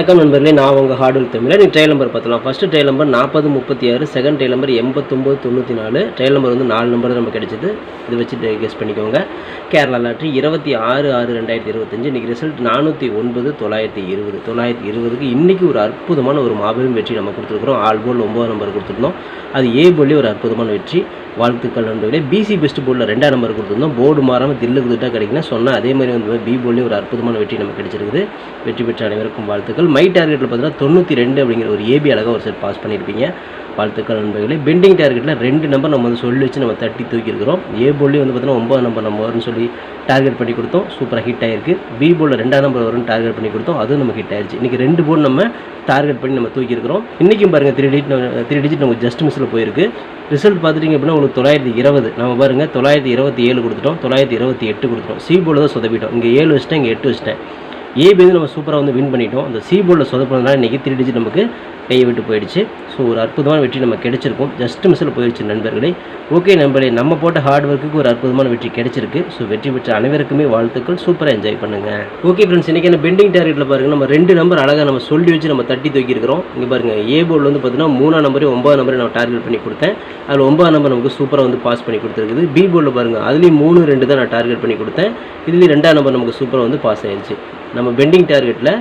வணக்கம் நண்பர்களே நான் உங்கள் ஹார்டு தமிழ் நீ ட்ரையல் நம்பர் பார்த்தலாம் ஃபஸ்ட்டு ட்ரையல் நம்பர் நாற்பது முப்பத்தி ஆறு செகண்ட் ட்ரையல் நம்பர் எண்பத்தொம்போது தொண்ணூற்றி நாலு. ட்ரையல் நம்பர் வந்து நாலு நம்பர் நம்ம கிடைச்சது. இது வச்சு கெஸ் பண்ணிக்கோங்க. கேரளா லாட்ரி இருபத்தி ஆறு ஆறு ரெண்டாயிரத்தி இருபத்தஞ்சு. இன்றைக்கி ரிசல்ட் நானூற்றி ஒன்பது தொள்ளாயிரத்தி இருபது. தொள்ளாயிரத்தி இருபதுக்கு இன்றைக்கி ஒரு அற்புதமான ஒரு மாபெரும் வெற்றி நம்ம கொடுத்துருக்குறோம். ஆல் போல் ஒம்பது நம்பர் கொடுத்துருந்தோம். அது ஏ போலி ஒரு அற்புதமான வெற்றி. வாழ்த்துக்கள் நண்பர்களே. பிசி பெஸ்ட் போர்டில் ரெண்டாம் நம்பர் கொடுத்துருந்தோம். போர்டு மாறாமல் தில்லு கொடுத்துட்டா கிடைக்குன்னா சொன்னால் அதே மாதிரி வந்து பி போர்ட்லேயும் ஒரு அற்புதமான வெற்றி நமக்கு கிடைச்சிருக்குது. வெற்றி பெற்ற அனைவருக்கும் வாழ்த்துக்கள். மை டார்கெட்டில் பார்த்தீங்கன்னா தொண்ணூற்றி ரெண்டு அப்படிங்கிற ஒரு ஏபி அழகாக ஒரு செட் பாஸ் பண்ணியிருப்பீங்க. வாழ்த்துக்கள் நண்பர்களே. பெண்டிங் டார்கெட்டில் ரெண்டு நம்பர் நம்ம வந்து சொல்லி வச்சு நம்ம தட்டி தூக்கியிருக்கிறோம் ஏ போல்லையும் வந்து பார்த்தீங்கன்னா ஒம்பது நம்பர் நம்ம வரும்னு சொல்லி டார்கெட் பண்ணி கொடுத்தோம். சூப்பராக ஹிட் ஆயிருக்கு. பி போலில் ரெண்டாம் நம்பர் வரும்னு டார்கெட் பண்ணி கொடுத்தோம். அதுவும் நமக்கு ஹிட் ஆயிடுச்சு இன்றைக்கி ரெண்டு போர்டு நம்ம டார்கெட் பண்ணி நம்ம தூக்கியிருக்கிறோம் இன்றைக்கும் பாருங்கள் த்ரீ டிஜிட் த்ரீ டிஜிட் நமக்கு ஜஸ்ட் மிஸ்ஸில் போயிருக்கு. ரிசல்ட் பார்த்துட்டிங்க அப்படின்னா உங்களுக்கு தொள்ளாயிரத்தி இருபது. நம்ம பாருங்கள் தொள்ளாயிரத்தி இருபத்தி ஏழு கொடுத்துட்டோம். தொள்ளாயிரத்தி இருபத்தி எட்டு கொடுத்துட்டோம். சி போர்டில் தான் சொதப்பிட்டோம். இங்கே ஏழு வச்சுட்டேன் இங்கே எட்டு வச்சுட்டேன். ஏபி நம்ம சூப்பராக வந்து வின் பண்ணிட்டோம். அந்த சி போர்டில் சொதப்பினதுனால இன்றைக்கி த்ரீ டிஜிட் நமக்கு கையை விட்டு போயிடுச்சு. ஸோ ஒரு அற்புதமான வெற்றி நம்ம கிடச்சிருக்கும். ஜஸ்ட் மிஸ்ஸில் போயிடுச்சு நண்பர்களே. ஓகே நண்பர்களே நம்ம போட்ட ஹார்ட் ஒர்க்குக்கு ஒரு அற்புதமான வெற்றி கிடச்சிருக்கு. ஸோ வெற்றி பெற்ற அனைவருக்குமே வாழ்த்துக்கள். சூப்பராக என்ஜாய் பண்ணுங்கள் ஓகே ஃப்ரெண்ட்ஸ் இன்றைக்கி என்ன பெண்டிங் டார்கெட்டில் பாருங்கள் நம்ம ரெண்டு நம்பர் அழகாக நம்ம சொல்லி வச்சு நம்ம தட்டி தூக்கியிருக்கிறோம். இங்கே பாருங்கள் ஏ போர்டில் வந்து பார்த்தீங்கன்னா மூணாம் நம்பரையும் ஒன்பது நம்பரையும் நான் டார்கெட் பண்ணி கொடுத்தேன். அதில் ஒன்பதாம் நம்பர் நமக்கு சூப்பராக வந்து பாஸ் பண்ணி கொடுத்துருக்குது. பி போர்டில் பாருங்கள் அதுலேயும் மூணு ரெண்டு தான் நான் டார்கெட் பண்ணி கொடுத்தேன். இதுலேயும் ரெண்டாம் நம்பர் நமக்கு சூப்பராக வந்து பாஸ் ஆயிடுச்சு நம்ம பெண்டிங் டார்கெட்டில்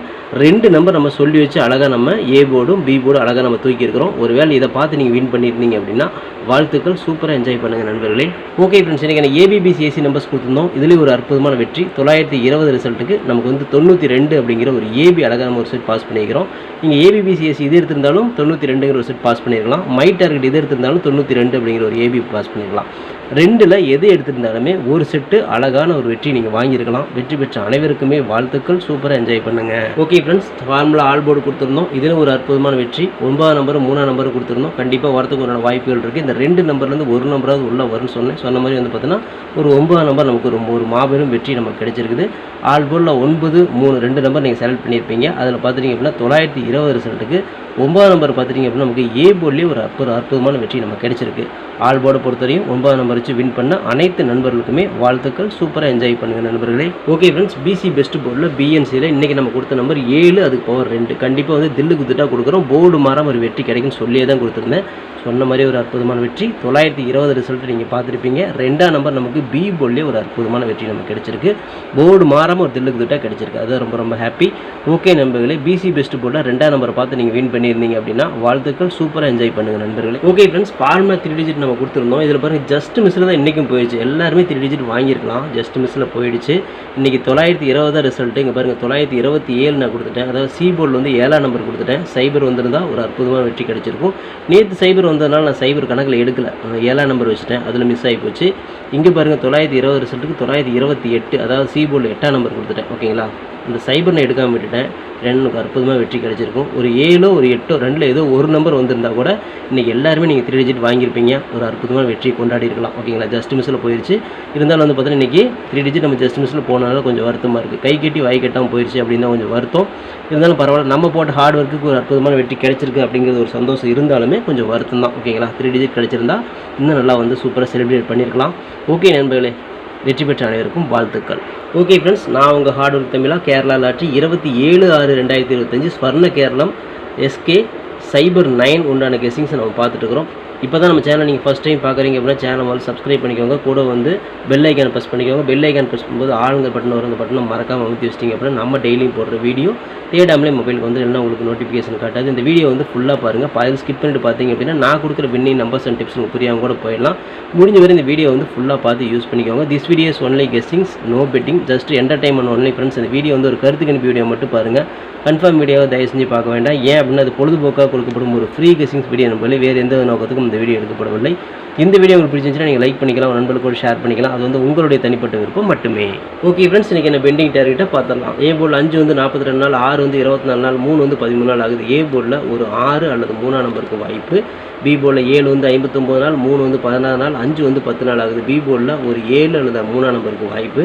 ரெண்டு நம்பர் நம்ம சொல்லி வச்சு அழகாக நம்ம ஏ போர்டும் பி போர்டும் அழகாக நம்ம தூக்கியிருக்கிறோம். ஒருவேளை இதை பார்த்து நீங்கள் வின் பண்ணியிருந்தீங்க அப்படின்னா வாழ்த்துக்கள். சூப்பராக என்ஜாய் பண்ணுங்கள் நண்பர்களே. ஓகே ஃப்ரெண்ட்ஸ் எனக்கு எனக்கு ஏபிபிசிஎஸ்சி நம்பர்ஸ் கொடுத்துருந்தோம். இதுலேயும் ஒரு அற்புதமான வெற்றி. தொள்ளாயிரத்தி இருபது ரிசல்ட்டுக்கு நமக்கு வந்து தொண்ணூற்றி ரெண்டு அப்படிங்கிற ஒரு ஏபி அழகாக நம்ம ஒரு செட் பாஸ் பண்ணியிருக்கிறோம். நீங்கள் ஏபிபிசிஎஸ்சி இது எடுத்திருந்தாலும் தொண்ணூற்றி ரெண்டுங்கிற ஒரு செட் பாஸ் பண்ணியிருக்கலாம். மை டார்கெட் இது எடுத்திருந்தாலும் தொண்ணூற்றி ரெண்டு அப்படிங்கிற ஒரு ஏபி பாஸ் பண்ணியிருக்கலாம். ரெண்டில் எது எடுத்திருந்தாலுமே ஒரு செட்டு அழகான ஒரு வெற்றி நீங்கள் வாங்கியிருக்கலாம். வெற்றி பெற்ற அனைவருக்குமே வாழ்த்துக்கள். சூப்பராக என்ஜாய் பண்ணுங்கள் okay friends formula all board கொடுத்துருந்தோம். இதில் ஒரு அற்புதமான வெற்றி. ஒன்பதாம் நம்பர் மூணாம் நம்பர் கொடுத்துருந்தோம். கண்டிப்பாக வரதுக்கு ஒரு வாய்ப்புகள் இருக்குது இந்த ரெண்டு நம்பர்லேருந்து ஒரு நம்பராவது உள்ளே வரும்னு சொன்னேன். சொன்ன மாதிரி வந்து பார்த்தீங்கன்னா ஒரு ஒன்பதாம் நம்பர் நமக்கு ரொம்ப ஒரு மாபெரும் வெற்றி நமக்கு கிடைச்சிருக்குது. ஆல் போர்டில் ஒன்பது மூணு ரெண்டு நம்பர் நீங்கள் செலக்ட் பண்ணியிருப்பீங்க. அதில் பார்த்துட்டிங்க அப்படின்னா தொள்ளாயிரத்தி இருபது ரிசல்ட்டுக்கு ஒன்பதாம் நம்பர் பார்த்துட்டிங்க அப்படின்னா நமக்கு ஏ போர்ட்லேயே ஒரு அற்புத அற்புதமான வெற்றி நமக்கு கிடைச்சிருக்கு. ஆல் போர்டை பொறுத்தவரையும் ஒன்பதாம் நம்பர் வச்சு வின் பண்ண அனைத்து நண்பர்களுக்குமே வாழ்த்துக்கள். சூப்பராக என்ஜாய் பண்ணுங்கள் நண்பர்களே. ஓகே ஃப்ரெண்ட்ஸ் பிசி பெஸ்ட் போர்டில் பிஎன்சியில் இன்றைக்கி நம்ம கொடுத்த நம்பர் ஏழு அதுக்கு பவர் ரெண்டு. கண்டிப்பாக வந்து தில்லு குத்துட்டாக கொடுக்குறோம். போர்டு மாறாம ஒரு வெற்றி கிடைக்குன்னு சொல்லியே தான் கொடுத்துருந்தேன். சொன்ன மாதிரி ஒரு அற்புதமான வெற்றி. தொள்ளாயிரத்தி இருபது ரிசல்ட் நீங்கள் பார்த்துருப்பீங்க. ரெண்டாம் நம்பர் நமக்கு பி போர்ட்லேயே ஒரு அற்புதமான வெற்றி நமக்கு கிடச்சிருக்கு. போர்டு மாறாமல் ஒரு தில்லுக்கு திட்டாக கிடைச்சிருக்கு. அது ரொம்ப ரொம்ப ஹாப்பி ஓகே நண்பர்களே பிசி பெஸ்ட் போர்டில் ரெண்டாம் நம்பர் பார்த்து நீங்கள் வின் பண்ணியிருந்தீங்க அப்படின்னா வாழ்த்துக்கள். சூப்பராக என்ஜாய் பண்ணுங்கள் நண்பர்களே. Okay friends formula three digit நம்ம கொடுத்துருந்தோம். இதில் பாருங்கள் ஜஸ்ட் மிஸ்ஸில் தான் இன்றைக்கும் போயிடுச்சு. எல்லாருமே த்ரீ டிஜிட் வாங்கியிருக்கலாம். ஜஸ்ட் மிஸ்ஸில் போயிடுச்சு. இன்றைக்கி தொள்ளாயிரத்தி இருபது தான் ரிசல்ட்டு இங்கே பாருங்கள் தொள்ளாயிரத்தி இருபத்தி ஏழு நான் கொடுத்துட்டேன். அதாவது சி போர்டில் வந்து ஏழாம் நம்பர் கொடுத்துட்டேன். சைபர் வந்திருந்தால் ஒரு அற்புதமான வெற்றி கிடச்சிருக்கும். நேற்று சைபர் வந்ததுனால நான் சைபர் கணக்கில் எடுக்கல. ஏழாம் நம்பர் வச்சுட்டேன். அதில் மிஸ் ஆகி போச்சு. இங்கே பாருங்கள் தொள்ளாயிரத்தி இருபது ரிசல்ட்டுக்கு தொள்ளாயிரத்தி இருபத்தி எட்டு அதாவது சி போர்டில் எட்டாம் நம்பர் கொடுத்துட்டேன். ஓகேங்களா இந்த சைபர் நான் எடுக்காமல் விட்டுட்டேன். ரெண்டுக்கு அற்புதமாக வெற்றி கிடைச்சிருக்கும். ஒரு ஏழோ ஒரு எட்டோ ரெண்டில் ஏதோ ஒரு நம்பர் வந்திருந்தா கூட இன்றைக்கி எல்லாருமே நீங்கள் த்ரீ டிஜிட் வாங்கியிருப்பீங்க. ஒரு அற்புதமான வெற்றி கொண்டாடி இருக்கலாம் ஓகேங்களா ஜஸ்ட் மிஸ்ஸில் போயிடுச்சு இருந்தாலும் வந்து பார்த்தீங்கன்னா இன்றைக்கி த்ரீ டிஜிட் நம்ம ஜஸ்ட் மிஸ்ஸில் போனாலும் கொஞ்சம் வருத்தமாக இருக்குது கை கட்டி வாய் கட்டாமல் போயிடுச்சு அப்படின்னு கொஞ்சம் வருத்தம். இருந்தாலும் பரவாயில்ல நம்ம போட்ட ஹார்ட் ஒர்க்குக்கு ஒரு அற்புதமான வெற்றி கிடைச்சிருக்கு அப்படிங்கிறது ஒரு சந்தோஷம் இருந்தாலுமே கொஞ்சம் வருத்தம் மட்டும்தான் ஓகேங்களா த்ரீ டிஜிட் கிடைச்சிருந்தா இன்னும் நல்லா வந்து சூப்பராக செலிப்ரேட் பண்ணியிருக்கலாம் ஓகே நண்பர்களே வெற்றி பெற்ற அனைவருக்கும் வாழ்த்துக்கள். ஓகே ஃப்ரெண்ட்ஸ் நான் உங்கள் ஹார்ட் ஒர்க் தமிழா கேரளா லாட்ரி இருபத்தி ஏழு ஆறு ரெண்டாயிரத்தி இருபத்தஞ்சி Swarna Keralam SK cipher nine உண்டான கெஸிங்ஸை நம்ம பார்த்துட்டு இருக்கிறோம். இப்போ தான் நம்ம சேனல் நீங்கள் ஃபஸ்ட் டைம் பார்க்குறீங்க அப்படின்னா சேனல் வந்து சப்ஸ்கிரைப் பண்ணிக்கோங்க. கூட வந்து பெல் ஐக்கான் ப்ரெஸ் பண்ணிக்கோங்க. பெல் ஐக்கான் ப்ரெஸ் பண்ணும்போது ஆளுங்க பட்டன் வரும் அந்த பட்டனை மறக்காமல் அமுத்தி வச்சிட்டிங்க அப்படின்னா நம்ம டெய்லியும் போடுற வீடியோ தேடாமலே மொபைலுக்கு வந்து என்ன உங்களுக்கு நோட்டிஃபிகேஷன் காட்டாது. இந்த வீடியோ வந்து ஃபுல்லாக பாருங்கள் பாதி ஸ்கிப் பண்ணிட்டு பார்த்தீங்க அப்படின்னா நான் கொடுக்குற வின்னிங் நம்பர்ஸ் அண்ட் டிப்ஸ் உங்களுக்கு புரியாமல் கூட போயிடலாம். முடிஞ்ச வரை இந்த வீடியோ வந்து ஃபுல்லாக பார்த்து யூஸ் பண்ணிக்கோங்க. This videos only guessings no betting just entertainment only friends இந்த வீடியோ வந்து ஒரு கருத்து கணிப்பு வீடியோ மட்டும் பாருங்கள் கன்ஃபார்ம் வீடியோவை தயவு செஞ்சு பார்க்க வேண்டாம். ஏன் அப்படின்னா அது பொழுதுபோக்காக கொடுக்கப்படும் ஒரு ஃப்ரீ கெஸ்டிங்ஸ் வீடியோ நம்ம வேறு எந்த நோக்கத்துக்கும் இந்த வீடியோ எடுக்கப்படவில்லை. இந்த வீடியோ உங்களுக்கு பிடிச்சிருந்துச்சுன்னா நீங்கள் லைக் பண்ணிக்கலாம் உங்கள் நண்பர்களுக்கு கூட ஷேர் பண்ணிக்கலாம். அது வந்து உங்களுடைய தனிப்பட்ட விருப்பம் மட்டுமே. ஓகே ஃப்ரெண்ட்ஸ் இன்றைக்கி என்ன பெண்டிங் டார்கெட்டை பார்த்துடலாம். ஏ போர்டில் அஞ்சு வந்து நாற்பத்தி ரெண்டு நாள் ஆறு வந்து இருபத்தி நாலு நாள் மூணு வந்து பதிமூணு நாள் ஆகுது. ஏ போர்டில் ஒரு ஆறு அல்லது மூணாம் நம்பருக்கு வாய்ப்பு. பி போலில் ஏழு வந்து ஐம்பத்தொம்போது நாள் மூணு வந்து பதினாறு நாள் அஞ்சு வந்து பத்து நாள் ஆகுது. பி போலில் ஒரு ஏழு அல்லது மூணாம் நம்பருக்கு வாய்ப்பு.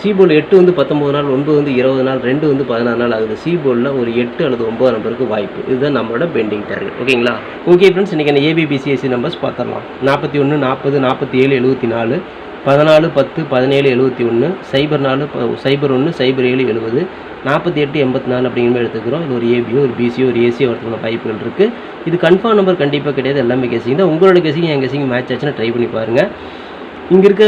சி போல் எட்டு வந்து பத்தொம்போது நாள் ஒன்பது வந்து இருபது நாள் ரெண்டு வந்து பதினாறு நாள் ஆகுது. சி போலில் ஒரு எட்டு அல்லது ஒம்பது நம்பருக்கு வாய்ப்பு. இதுதான் நம்மளோட பெண்டிங் டார்கெட் ஓகேங்களா ஓகே ஃப்ரெண்ட்ஸ் இன்றைக்கி ஏபிபிசிஎஸ்சி நம்பர்ஸ் பார்த்துடலாம். நாற்பத்தி ஒன்று நாற்பது நாற்பத்தி ஏழு எழுபத்தி நாலு. பதினாலு பத்து பதினேழு எழுபத்தி ஒன்று சைபர் நாலு சைபர் ஒன்று சைபர் ஏழு எழுபது நாற்பத்தி எட்டு எண்பத்தி நாலு அப்படிங்கிற எடுத்துக்கிறோம். இது ஒரு ஏபியோ ஒரு பிசியோ ஒரு ஏசியோ வரதுக்கான வாய்ப்புகள் இருக்குது இது கன்ஃபார்ம் நம்பர் கண்டிப்பாக கிடையாது. எல்லாமே கேசிங் தான். உங்களோட கேசிங் என் கேசிங்க மேட்ச் ஆச்சுன்னா ட்ரை பண்ணி பாருங்கள் இங்கே இருக்க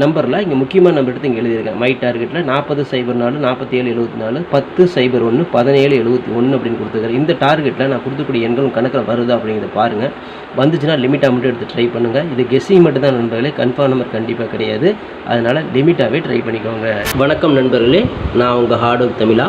நம்பரில் இங்கே முக்கியமான நம்பர் எடுத்து இங்கே எழுதியிருக்கேன் மை டார்கெட்டில் நாற்பது சைபர் நாலு நாற்பத்தி ஏழு எழுபத்தி நாலு பத்து சைபர் ஒன்று பதினேழு எழுபத்தி ஒன்று அப்படின்னு கொடுத்துருக்காரு. இந்த டார்கெட்டில் நான் கொடுத்துக்கூடிய எண்களும் கணக்கில் வருதா அப்படிங்கிறத பாருங்கள் வந்துச்சுன்னா லிமிட்டாக மட்டும் எடுத்து ட்ரை பண்ணுங்கள் இது கெஸ்ஸிங் மட்டும் தான் நண்பர்களே. கன்ஃபார்ம் நம்பர் கண்டிப்பாக கிடையாது. அதனால் லிமிட்டாகவே ட்ரை பண்ணிக்கோங்க. வணக்கம் நண்பர்களே. நான் உங்கள் ஹார்ட் ஒர்க் தமிழா.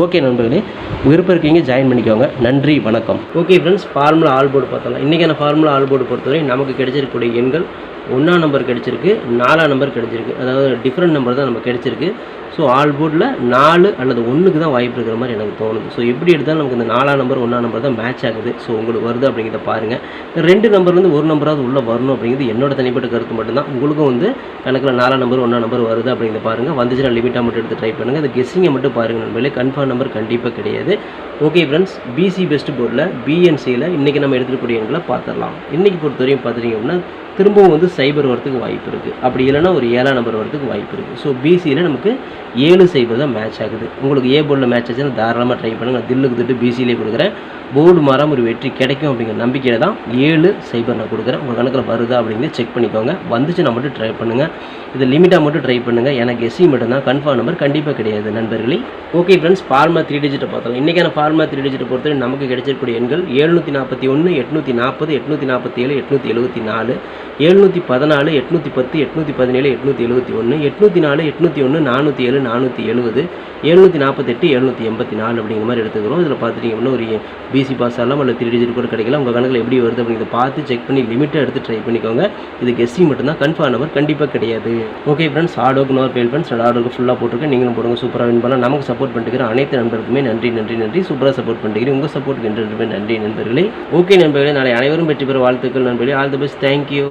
ஓகே நண்பர்களே விருப்பம் இருக்கீங்க ஜாயின் பண்ணிக்கோங்க. நன்றி வணக்கம். Okay friends formula all board பார்த்தலாம் இன்றைக்கான ஃபார்முலா ஆல் போர்டு பொறுத்தவரை நமக்கு கிடைச்சிருக்கக்கூடிய எண்கள் ஒன்றாம் நம்பர் கிடச்சிருக்கு நாலாம் நம்பர் கிடச்சிருக்கு. அதாவது டிஃப்ரெண்ட் நம்பர் தான் நமக்கு கிடச்சிருக்கு. ஸோ ஆல் போர்டில் நாலு அல்லது ஒன்றுக்கு தான் வாய்ப்பு இருக்கிற மாதிரி எனக்கு தோணுது. ஸோ எப்படி எடுத்தாலும் நமக்கு இந்த நாலாம் நம்பர் ஒன்றாம் நம்பர் தான் மேட்ச் ஆகுது. ஸோ உங்களுக்கு வருது அப்படிங்கிறத பாருங்கள் ரெண்டு நம்பர்லேருந்து ஒரு நம்பராவது உள்ளே வரணும் அப்படிங்கிறது என்னோட தனிப்பட்ட கருத்து மட்டும்தான். உங்களுக்கும் வந்து கணக்கில் நாலாம் நம்பர் ஒன்றாம் நம்பர் வருது அப்படிங்கிறத பாருங்கள் வந்துச்சுன்னா லிமிட்டாக மட்டும் எடுத்து ட்ரை பண்ணுங்கள் அந்த கெஸ்ஸிங்கை மட்டும் பாருங்கள் நண்பர்களே. கன்ஃபார்ம் நம்பர் கண்டிப்பாக கிடையாது. ஓகே ஃப்ரெண்ட்ஸ் பிசி பெஸ்ட் போர்டில் பிஎன்சியில் இன்றைக்கி நம்ம எடுத்துக்கூடிய எண்களை பார்த்துடலாம். இன்றைக்கி பொறுத்தவரையும் பார்த்துட்டீங்க அப்படின்னா திரும்பவும் வந்து சைபர் வரதுக்கு வாய்ப்பு இருக்குது அப்படி இல்லைன்னா ஒரு ஏழாம் நம்பர் வரதுக்கு வாய்ப்பு இருக்குது ஸோ பிசியில் நமக்கு ஏழு சைபர் தான் மேட்ச் ஆகுது. உங்களுக்கு ஏ போர்டில் மேட்ச் ஆச்சுன்னா தாராளமாக ட்ரை பண்ணுங்கள் தில்லுக்கு திட்டு பிசியிலே கொடுக்குறேன். போர்டு மாறாம ஒரு வெற்றி கிடைக்கும் அப்படிங்கிற நம்பிக்கையில் தான் ஏழு சைபர் நான் கொடுக்குறேன். உங்கள் கணக்கில் வருதா அப்படிங்கிறத செக் பண்ணிக்கோங்க. வந்துச்சுன்னா மட்டும் ட்ரை பண்ணுங்கள் இது லிமிட்டாக மட்டும் ட்ரை பண்ணுங்கள் எனக்கு எஸ்சி மட்டும்தான் கன்ஃபார்ம் நம்பர் கண்டிப்பாக கிடையாது நண்பர்களே. ஓகே ஃப்ரெண்ட்ஸ் ஃபார்மா த்ரீ டிஜிட்டை பார்த்தோம் இன்றைக்கான ஃபார்மா த்ரீ டிஜிட்டை பொறுத்தவரை நமக்கு கிடைச்சிருக்கூடிய எண்கள் எழுநூற்றி நாற்பத்தி ஒன்று எட்நூற்றி நாற்பது எட்நூற்றி நாற்பத்தி ஏழு எட்நூற்றி எழுபத்தி நாலு. எழுநூற்றி பதினாலு எட்நூற்றி பத்து எட்நூற்றி பதினேழு எட்நூற்றி எழுபத்தி ஒன்று எட்நூற்றி நாலு எட்நூற்றி ஒன்று நானூற்றி ஏழு நானூற்றி எழுபது எழுநூற்றி நாற்பத்தெட்டு எழுநூற்றி எண்பத்தி நாலு அப்படிங்கிற மாதிரி எடுத்துக்கிறோம். இதில் பார்த்துட்டிங்கன்னா ஒரு பிசி பாஸ் ஆகலாம் அல்லது த்ரீ டிஜிட் கூட கிடைக்கல உங்கள் கணக்கில் எப்படி வருது அப்படிங்கிறத பார்த்து செக் பண்ணி லிமிட்டாக எடுத்து ட்ரை பண்ணிக்கோங்க. இது கெஸ்ஸி மட்டும்தான் கன்ஃபார்ம் நம்பர் கண்டிப்பாக கிடையாது. ஓகே ஃப்ரெண்ட்ஸ் ஆடோக்கு நோர் பேல் ஃப்ரெண்ட்ஸ் ஆடோக்கு ஃபுல்லாக போட்டிருக்கேன். நீங்களும் போடுங்க சூப்பராக வின் பண்ணலாம். நமக்கு சப்போர்ட் பண்ணிட்டு அனைத்து நண்பர்களுக்குமே நன்றி நன்றி நன்றி. சூப்பராக சப்போர்ட் பண்ணிக்கிறேன். உங்கள் சப்போர்ட்டுக்கு என்றுமே நன்றி நண்பர்களே. ஓகே நண்பர்களே நாளை அனைவரும் வெற்றி பெற வாழ்த்துக்கள் நண்பர்களே. All the best thank you